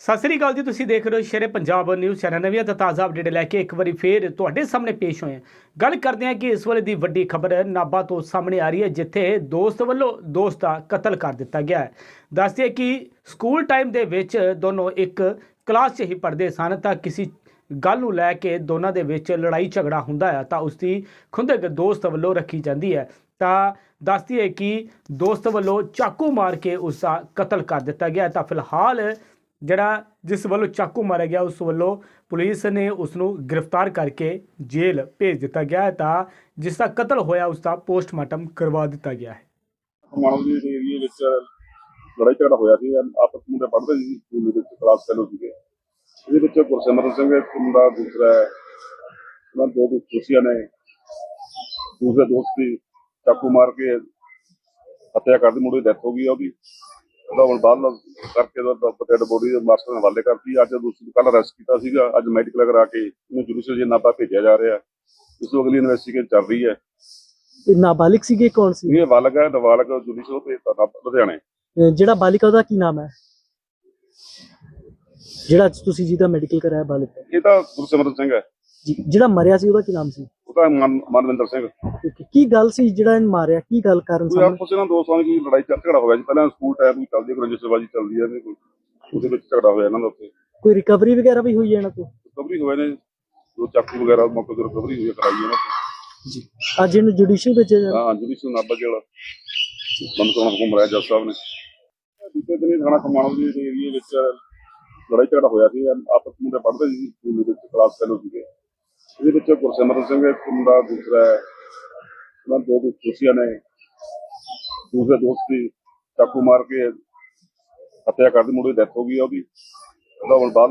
ਸਤਿ ਸ੍ਰੀ ਅਕਾਲ ਜੀ, ਤੁਸੀਂ ਦੇਖ ਰਹੇ ਹੋ ਸ਼ੇਰੇ ਪੰਜਾਬ ਨਿਊਜ਼ ਚੈਨਲ ਨਵੀਆਂ ਤੇ ਤਾਜ਼ਾ ਅਪਡੇਟ ਲੈ ਕੇ ਇੱਕ ਵਾਰੀ ਫੇਰ ਤੁਹਾਡੇ ਸਾਹਮਣੇ ਪੇਸ਼ ਹੋਏ ਹਾਂ। ਗੱਲ ਕਰਦੇ ਹਾਂ ਕਿ ਇਸ ਵੇਲੇ ਦੀ ਵੱਡੀ ਖਬਰ ਨਾਬਾ ਤੋਂ ਸਾਹਮਣੇ ਆ ਰਹੀ ਹੈ, ਜਿੱਥੇ ਦੋਸਤ ਵੱਲੋਂ ਦੋਸਤ ਦਾ ਕਤਲ ਕਰ ਦਿੱਤਾ ਗਿਆ ਹੈ। ਦੱਸਦੇ ਕਿ ਸਕੂਲ ਟਾਈਮ ਦੇ ਵਿੱਚ ਦੋਨੋਂ ਇੱਕ ਕਲਾਸ 'ਚ ਹੀ ਪੜ੍ਹਦੇ ਸਨ, ਤਾਂ ਕਿਸੇ ਗੱਲ ਨੂੰ ਲੈ ਕੇ ਦੋਨਾਂ ਦੇ ਵਿੱਚ ਲੜਾਈ ਝਗੜਾ ਹੁੰਦਾ ਹੈ, ਤਾਂ ਉਸ ਦੀ ਖੁੰਦਕ ਦੋਸਤ ਵੱਲੋਂ ਰੱਖੀ ਜਾਂਦੀ ਹੈ। ਤਾਂ ਦੱਸਦੀ ਹੈ ਕਿ ਦੋਸਤ ਵੱਲੋਂ ਚਾਕੂ ਮਾਰ ਕੇ ਉਸ ਦਾ ਕਤਲ ਕਰ ਦਿੱਤਾ ਗਿਆ ਤਾਂ ਫਿਲਹਾਲ ਜਿਹੜਾ ਜਿਸ ਵੱਲੋਂ ਚਾਕੂ ਮਾਰਿਆ ਗਿਆ, ਉਸ ਵੱਲੋਂ ਪੁਲਿਸ ਨੇ ਉਸ ਨੂੰ ਗ੍ਰਿਫਤਾਰ ਕਰਕੇ ਜੇਲ੍ਹ ਭੇਜ ਦਿੱਤਾ ਗਿਆ ਹੈ ਤਾਂ ਜਿਸ ਦਾ ਕਤਲ ਹੋਇਆ, ਉਸ ਦਾ ਪੋਸਟਮਾਰਟਮ ਕਰਵਾ ਦਿੱਤਾ ਗਿਆ ਹੈ। ਮਾਨਵ ਦੇ ਏਰੀਏ ਵਿੱਚ ਲੜਾਈ ਝਗੜਾ ਹੋਇਆ ਸੀ, ਆਪਸ ਮੁੰਡੇ ਪੜ੍ਹਦੇ ਸੀ, ਸਕੂਲ ਦੇ ਵਿੱਚ ਕਲਾਸ ਫੈਲੋ ਸੀਗੇ। ਇਹਦੇ ਵਿੱਚ ਗੁਰਸਿਮਰਨ ਸਿੰਘ ਇੱਕ ਮੁੰਡਾ, ਦੂਸਰਾ ਉਹਨਾਂ ਦੋ ਦੋ ਨੇ। ਦੂਸਰੇ ਦੋਸਤ ਚਾਕੂ ਮਾਰ ਕੇ ਹੱਤਿਆ ਕਰ ਦਿੱਤੀ ਮੁੰਡੇ ਦੀ ਡੈਥ ਹੋ ਗਈ ਉਹਦੀ। ਉਹਦਾ ਹੁਣ ਬਾਅਦ ਕਰਕੇ ਉਹਦਾ ਡੈਡ ਬੋਡੀ ਮਾਸਟਰ ਨੇ ਹਵਾਲੇ ਕਰਤੀ। ਅੱਜ ਦੂਸਰੀ ਕੱਲ ਅਰੈਸਟ ਕੀਤਾ ਸੀਗਾ। ਅੱਜ ਮੈਡੀਕਲ ਕਰਾ ਕੇ ਇਹਨੂੰ ਜੁਡੀਸ਼ੀਅਲ ਜੇ ਨਾਭਾ ਭੇਜਿਆ ਜਾ ਰਿਹਾ। ਇਸ ਤੋਂ ਅਗਲੀ ਇਨਵੈਸਟੀਗੇਸ਼ਨ ਚੱਲ ਰਹੀ ਹੈ। ਇਹ ਨਾਬਾਲਿਗ ਸੀਗੇ ਕੌਣ ਸੀ? ਇਹ ਵਾਲਕ ਹੈ ਨਾਬਾਲਗ ਜੁਡੀਸ਼ੀਅਲ ਭੇਜਤਾ ਲੁਧਿਆਣੇ। ਜਿਹੜਾ ਬਾਲਿਕਾ ਉਹਦਾ ਕੀ ਨਾਮ ਹੈ? ਜਿਹੜਾ ਤੁਸੀਂ ਜਿਹਦਾ ਮੈਡੀਕਲ ਕਰਾਇਆ ਬਾਲਿਕਾ। ਇਹ ਤਾਂ ਗੁਰਸਿਮਰਨ ਸਿੰਘ ਹੈ। ਜੀ ਜਿਹੜਾ ਮਰਿਆ ਸੀ ਉਹਦਾ ਕੀ ਨਾਮ ਸੀ? ਉਹ ਤਾਂ ਮਨ- ਮਨਵਿੰਦਰ ਸਿੰਘ। ਕੋਈ ਕੀ ਗੱਲ ਸੀ ਜਿਹੜਾ ਇਹਨ ਮਾਰਿਆ? ਕੀ ਗੱਲ ਕਾਰਨ ਸਾਹਮਣੇ ਆਪਸ ਇਹਨਾਂ ਦੋਸਤਾਂ ਦੀ ਕੋਈ ਲੜਾਈ ਝਗੜਾ ਹੋ ਗਿਆ ਸੀ। ਪਹਿਲਾਂ ਸਕੂਲ ਟਾਈਮ ਵੀ ਚੱਲਦੀ ਹੈ ਰਜਿਸਟਰਬਾਜੀ ਚੱਲਦੀ ਹੈ ਇਹਦੇ ਕੋਈ ਉਹਦੇ ਵਿੱਚ ਝਗੜਾ ਹੋਇਆ ਇਹਨਾਂ ਦਾ ਉੱਥੇ। ਕੋਈ ਰਿਕਵਰੀ ਵਗੈਰਾ ਵੀ ਹੋਈ ਹੈ ਇਹਨਾਂ ਤੋਂ ਰਿਕਵਰੀ ਹੋਏ ਨੇ। ਜੋ ਚਾਕੂ ਵਗੈਰਾ ਮੌਕੇ ਤੇ ਰਿਕਵਰੀ ਹੋਈ ਹੈ, ਕਰਾਈ ਇਹਨਾਂ ਤੋਂ ਜੀ। ਅੱਜ ਇਹਨੂੰ ਜੁਡੀਸ਼ੀਅਲ ਭੇਜਿਆ ਜਾ ਹਾਂ ਜੁਡੀਸ਼ੀਅਲ ਨਾਭਾ ਜਿਹੜਾ ਬੰਦ ਕਰਨ ਹੁਕਮ ਰਾਇਆ ਜੱਜ ਸਾਹਿਬ ਨੇ। ਬੀਤੇ ਦਿਨੀ ਥਾਣਾ ਖਮਾਣੋ ਦੇ ਏਰੀਏ ਵਿੱਚ ਲੜਾਈ ਝਗੜਾ ਹੋਇਆ ਸੀ। ਆਪਸ ਵਿੱਚ ਮੁੰਡੇ ਪੜ੍ਹਦੇ ਸੀ ਸਕੂਲ ਦੇ ਵਿੱਚ ਕਲਾਸ ਫੈਲੋ ਸੀਗੇ। ਇਹਦੇ ਵਿੱਚ ਗੁਰਸਿਮਰਨ ਸਿੰਘ ਇੱਕ ਮੁੰਡਾ ਦੂਸਰਾ ਹੈ। ਉਹਨਾਂ ਦੋ ਦੋ ਦੋਸ਼ੀਆਂ ਨੇ। ਦੂਸਰੇ ਦੋਸਤ ਦੀ ਚਾਕੂ ਮਾਰ ਕੇ ਹੱਤਿਆ ਕਰ ਦਿੱਤੀ ਮੁੰਡੇ ਦੀ ਡੈਥ ਹੋ ਗਈ ਆ ਉਹਦੀ। ਉਹਦਾ ਹੁਣ ਬਾਅਦ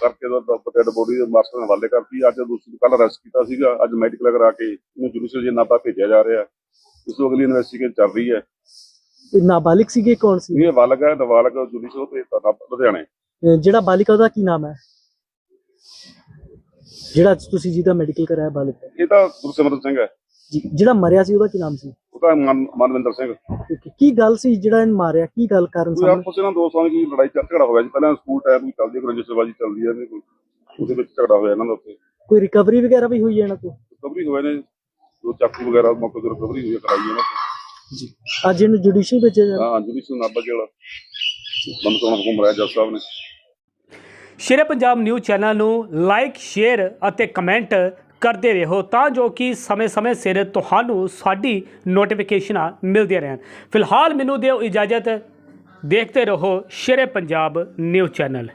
ਕਰਕੇ ਉਹਦਾ ਡੈਡ ਬੋਡੀ ਮਾਸਟਰ ਨੇ ਹਵਾਲੇ ਕਰਤੀ। ਅੱਜ ਦੂਸਰੀ ਕੱਲ ਅਰੈਸਟ ਕੀਤਾ ਸੀਗਾ। ਅੱਜ ਮੈਡੀਕਲ ਕਰਾ ਕੇ ਇਹਨੂੰ ਜੁਡੀਸ਼ੀਅਲ ਜੇ ਨਾਭਾ ਭੇਜਿਆ ਜਾ ਰਿਹਾ। ਇਸ ਤੋਂ ਅਗਲੀ ਇਨਵੈਸਟੀਗੇਸ਼ਨ ਚੱਲ ਰਹੀ ਹੈ। ਇਹ ਨਾਬਾਲਿਗ ਸੀਗੇ ਕੌਣ ਸੀ? ਇਹ ਵਾਲਕ ਹੈ ਨਾਬਾਲਗ ਜੁਡੀਸ਼ੀਅਲ ਭੇਜਤਾ ਨਾਭਾ- ਲੁਧਿਆਣੇ। ਜਿਹੜਾ ਬਾਲਿਕਾ ਉਹਦਾ ਕੀ ਨਾਮ ਹੈ? ਜਿਹੜਾ ਅੱਜ ਤੁਸੀਂ ਜਿਹਦਾ ਮੈਡੀਕਲ ਕਰਾਇਆ ਬਾਲਿਕਾ ਇਹ ਤਾਂ ਗੁਰਸਿਮਰਨ ਸਿੰਘ ਹੈ। ਜੀ ਜਿਹੜਾ ਮਰਿਆ ਸੀ ਉਹਦਾ ਕੀ ਨਾਮ ਸੀ? ਉਹ ਤਾਂ ਮਨ- ਮਨਵਿੰਦਰ ਸਿੰਘ। ਕੋਈ Okay, ਕੀ ਗੱਲ ਸੀ ਜਿਹੜਾ ਇਹਨ ਮਾਰਿਆ? ਕੀ ਗੱਲ ਕਾਰਨ ਸਾਹਮਣੇ? ਆਪਸ ਇਹਨਾਂ ਦੋਸਤਾਂ ਦੀ ਕੋਈ ਲੜਾਈ ਝਗੜਾ ਹੋਇਆ ਸੀ। ਪਹਿਲਾਂ ਸਕੂਲ ਟਾਈਮ ਵੀ ਚੱਲਦੀ ਹੈ ਰਜਿਸਟਰਬਾਜੀ ਚੱਲਦੀ ਹੈ ਇਹਦੇ ਕੋਈ ਉਹਦੇ ਵਿੱਚ ਝਗੜਾ ਹੋਇਆ ਇਹਨਾਂ ਦਾ ਉੱਥੇ। ਕੋਈ ਰਿਕਵਰੀ ਵਗੈਰਾ ਵੀ ਹੋਈ ਹੈ ਇਹਨਾਂ ਤੋਂ ਰਿਕਵਰੀ ਹੋਏ ਨੇ। ਜੋ ਚਾਕੂ ਵਗੈਰਾ ਮੌਕੇ ਤੇ ਰਿਕਵਰੀ ਹੋਈ ਹੈ, ਕਰਾਈ ਇਹਨਾਂ ਤੋਂ ਜੀ। ਅੱਜ ਇਹਨੂੰ ਜੁਡੀਸ਼ੀਅਲ ਭੇਜਿਆ ਜਾ ਹਾਂ ਜੁਡੀਸ਼ੀਅਲ ਨਾਭਾ ਜਿਹੜਾ ਬੰਦ ਕਰਨ ਹੁਕਮ ਰਾਇਆ ਜੱਜ ਸਾਹਿਬ ਨੇ। ਸ਼ੇਰੇ ਪੰਜਾਬ ਨਿਊਜ਼ ਚੈਨਲ ਨੂੰ ਲਾਈਕ, ਸ਼ੇਅਰ ਅਤੇ ਕਮੈਂਟ ਕਰਦੇ ਰਹੋ ਤਾਂ ਜੋ ਕਿ ਸਮੇਂ-ਸਮੇਂ ਸਿਰ ਤੁਹਾਨੂੰ ਸਾਡੀ ਨੋਟੀਫਿਕੇਸ਼ਨਾਂ ਮਿਲਦੀਆਂ ਰਹਿਣ। ਫਿਲਹਾਲ ਮੈਨੂੰ ਦਿਓ ਇਜਾਜ਼ਤ। ਦੇਖਦੇ ਰਹੋ ਸ਼ੇਰੇ ਪੰਜਾਬ ਨਿਊਜ਼ ਚੈਨਲ।